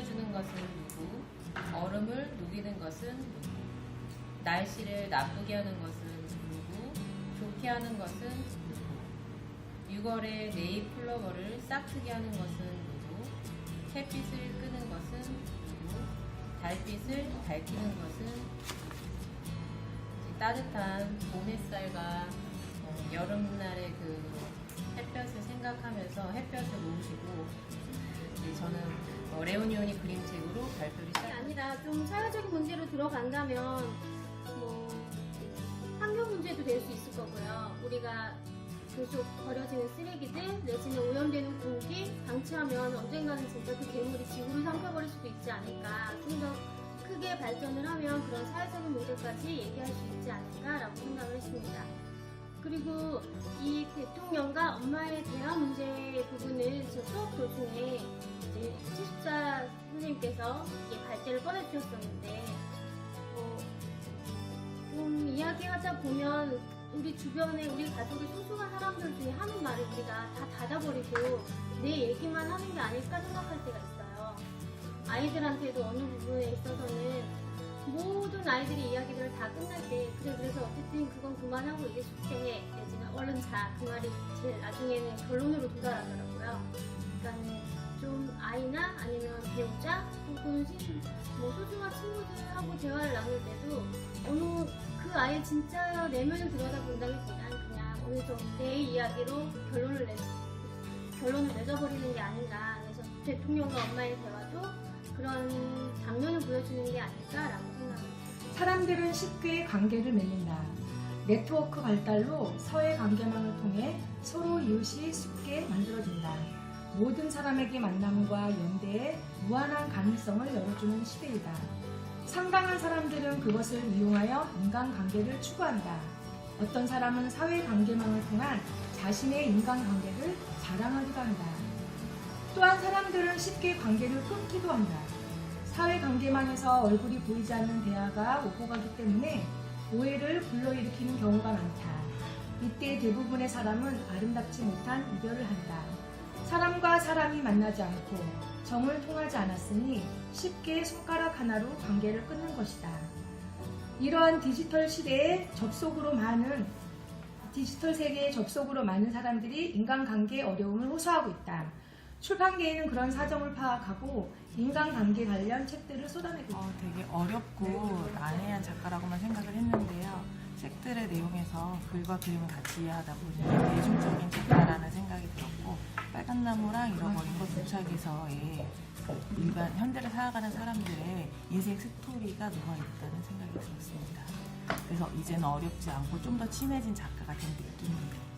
꾸며주는 것은 누구? 얼음을 녹이는 것은 누구? 날씨를 나쁘게 하는 것은 누구? 좋게 하는 것은 누구? 6월에 네잎플러버를 싹트게 하는 것은 누구? 햇빛을 끄는 것은 누구? 달빛을 밝히는 것은 따뜻한 봄 햇살과 어, 여름날의 그 햇볕을 생각하면서 햇볕을 모으시고 저는 어, 레오니오니 그림책으로 발표를 시작합니다. 아니라 좀 사회적인 문제로 들어간다면 뭐 환경 문제도 될 수 있을 거고요. 우리가 계속 버려지는 쓰레기들 내지는 오염되는 공기 방치하면 언젠가는 진짜 그 괴물이 지구를 삼켜버릴 수도 있지 않을까. 좀 더 크게 발전을 하면 그런 사회적인 문제까지 얘기할 수 있지 않을까라고 생각을 했습니다. 그리고 이 대통령과 엄마의 대화 문제 부분을 제 수업 도중에 이제 치숙자 선생님께서 이 발제를 꺼내주셨었는데 어, 좀 이야기하자 보면 우리 주변에 우리 가족의 소중한 사람들 중에 하는 말을 우리가 다 닫아버리고 내 얘기만 하는 게 아닐까 생각할 때가 있어요. 아이들한테도 어느 부분에 있어서는 모든 아이들이 이야기를 다 끝날 때 그래 그래서 어쨌든 그건 그만하고 이제 숙제해 내지는 얼른 자 그 말이 제일 나중에는 결론으로 도달하더라고요. 그러니까는 좀 아이나 아니면 배우자 혹은 시- 뭐 소중한 친구들하고 대화를 나눌 때도 어느 그 아이의 진짜 내면을 들여다본다기보단 그냥 어느 정도 내 이야기로 결론을 내 결론을 내줘버리는 게 아닌가 그래서 대통령과 엄마의 대화도 그런 장면을 보여주는 게 아닐까라고 생각합니다. 사람들은 쉽게 관계를 맺는다. 네트워크 발달로 사회 관계망을 통해 서로 이웃이 쉽게 만들어진다. 모든 사람에게 만남과 연대에 무한한 가능성을 열어주는 시대이다. 상당한 사람들은 그것을 이용하여 인간관계를 추구한다. 어떤 사람은 사회 관계망을 통한 자신의 인간관계를 자랑하기도 한다. 또한 사람들은 쉽게 관계를 끊기도 한다. 사회 관계망에서 얼굴이 보이지 않는 대화가 오고 가기 때문에 오해를 불러일으키는 경우가 많다. 이때 대부분의 사람은 아름답지 못한 이별을 한다. 사람과 사람이 만나지 않고 정을 통하지 않았으니 쉽게 손가락 하나로 관계를 끊는 것이다. 이러한 디지털 시대에 접속으로 많은 디지털 세계에 접속으로 많은 사람들이 인간관계에 어려움을 호소하고 있다. 출판계에는 그런 사정을 파악하고 인간관계 관련 책들을 쏟아내고. 어, 되게 어렵고 난해한 작가라고만 생각을 했는데요. 책들의 내용에서 글과 그림을 같이 이해하다 보니 대중적인 작가라는 생각이 들었고 빨간 나무랑 잃어버린 것 도착에서의 그 일반 현대를 살아가는 사람들의 인생 스토리가 녹아있다는 생각이 들었습니다. 그래서 이제는 어렵지 않고 좀 더 친해진 작가가 된 느낌입니다.